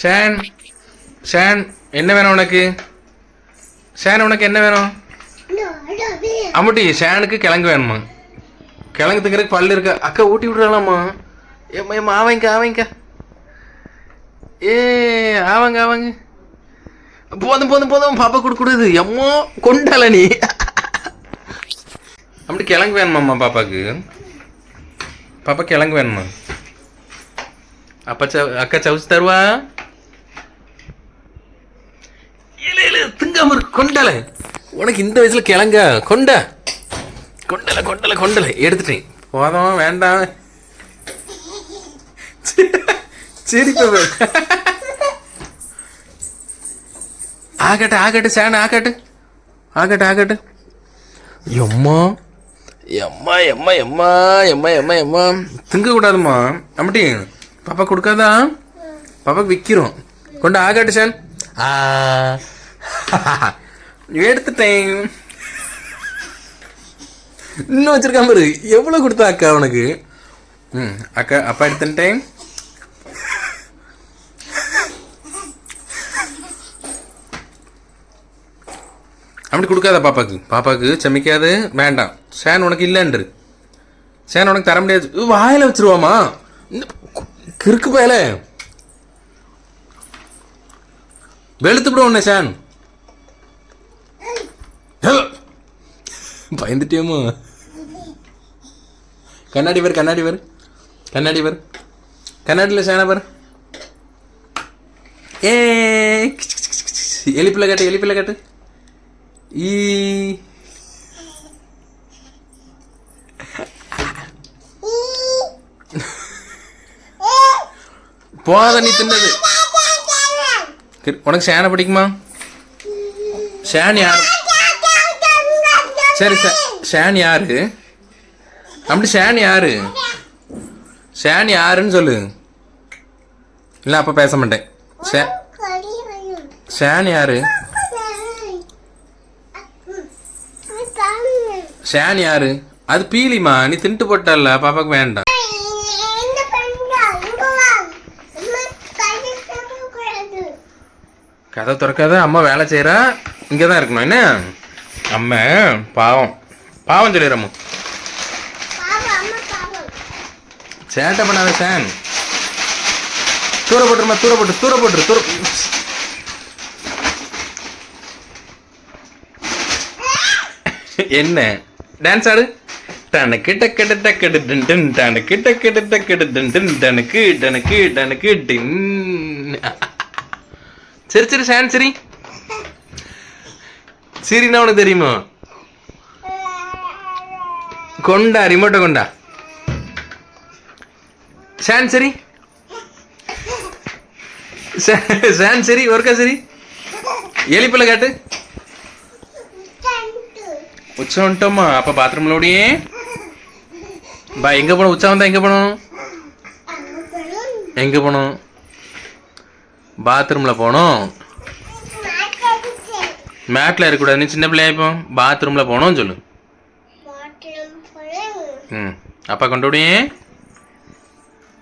Shane Shane என்ன வேணும் உனக்கு? ஷேன் உனக்கு என்ன வேணும்? அம்முட்டி ஷேனுக்கு கிழங்கு வேணுமா? கிழங்கு திங்கிறதுக்கு பல்லு இருக்கா? அக்கா ஊட்டி விட்றாலாமா ஏம்மா ஏம்மா ஆவங்க ஆவங்க. ஏ ஆவங்க ஆவங்க. போதும் போதும் போதும் பாப்பா கொடுக்கூடாது எம்மோ கொண்டால நீ. அப்படி கிழங்கு வேணுமாம்மா பாப்பாக்கு? பாப்பா கிழங்கு வேணுமா? அப்பா அக்கா சவுச்சு தருவா இல்ல இல்ல திங்காம கொண்டல. உனக்கு இந்த வயசுல கிழங்க கொண்ட. கொண்டல கொண்டல கொண்டல. எடுத்துட்டேன் போதும் வேண்டாம். சரி ஆகட்டு ஆகட்டு சேன ஆகட்டு. ஆகட்டு ஆகட்டு. எம்மா எம்மா எம்மா எம்மா எம்மா எம்மா எம்மா. திங்க கூடாதும்மா அம்மட்டி பாப்பா கொடுக்காதா? பாப்பாக்கு விற்கிறோம் கொண்டு ஆகட்டு சான் ஆ. எடுத்துட்டேன். இன்னும் வச்சிருக்காம பாரு. எவ்வளோ கொடுத்தா அக்கா உனக்கு ம் அக்கா அப்பா எடுத்துட்டேன். அப்படி கொடுக்காத பாப்பாக்கு. பாப்பாக்கு சமைக்காது வேண்டாம். சேன் உனக்கு இல்லைன்று. சேன் உனக்கு தர முடியாது. வாயில் வாயில இந்த கிறுக்கு பயல. வெளுத்து விடுவோன்னே உன்னை சேன் பயந்துட்டியம்மா. கண்ணாடி வரு கண்ணாடி வரு. கண்ணாடி வரு. கண்ணாடியில் சேனை ஏ எலிப்பில் கட்டு எலிப்பில் கட்டு. ஈ. போத நீ தின்னது. உனக்கு சேனை பிடிக்குமா? ஷேன் யாரு? சரி ஷேன் யாரு? அப்படி ஷேன் யாரு? ஷேன் யாருன்னு சொல்லு. இல்லை அப்போ பேச மாட்டேன். ஷே ஷேன் யாரு? ஷேன் யாரு? அது பீலிமா நீ தின்ட்டு போட்டல பாப்பாக்கு வேண்டாம். கதை திறக்காத அம்மா வேலை செய்கிறா இங்கே தான் இருக்கணும் என்ன? அம்மா பாவம். பாவம் சொல்லிடுறம்மா சேட்டை பண்ணாத சேன். தூர போட்டுருமா தூர போட்டு தூர போட்டுரு தூர என்ன? டான்ஸ் ஆடு. டனக்கு டக்கடு டக்கடு டன் டன். டனக்கு டக்கடு டக்கடு டன் டன். டனக்கு டனக்கு டனக்கு டின். சரி சரி சேன் சரி. சீரினா உனக்கு தெரியுமா? கொண்டா ரிமோட்டை கொண்டா. ஷான் சரி சான் சரி ஒருக்கா சரி? எலிப்பிள்ள காட்டு. உச்சம் வந்துட்டோமா அப்போ பாத்ரூம்ல ஓடியே. பா எங்கே போனோம்? உச்சம் வந்தால் எங்கே போனோம்? எங்கே போனோம்? பாத்ரூமில் போனோம். மேட்டில் இருக்கக்கூடாது நீ சின்ன பிள்ளையா இப்போ? பாத்ரூமில் போனோம் சொல்லு. ம். அப்பா கொண்டு விடியே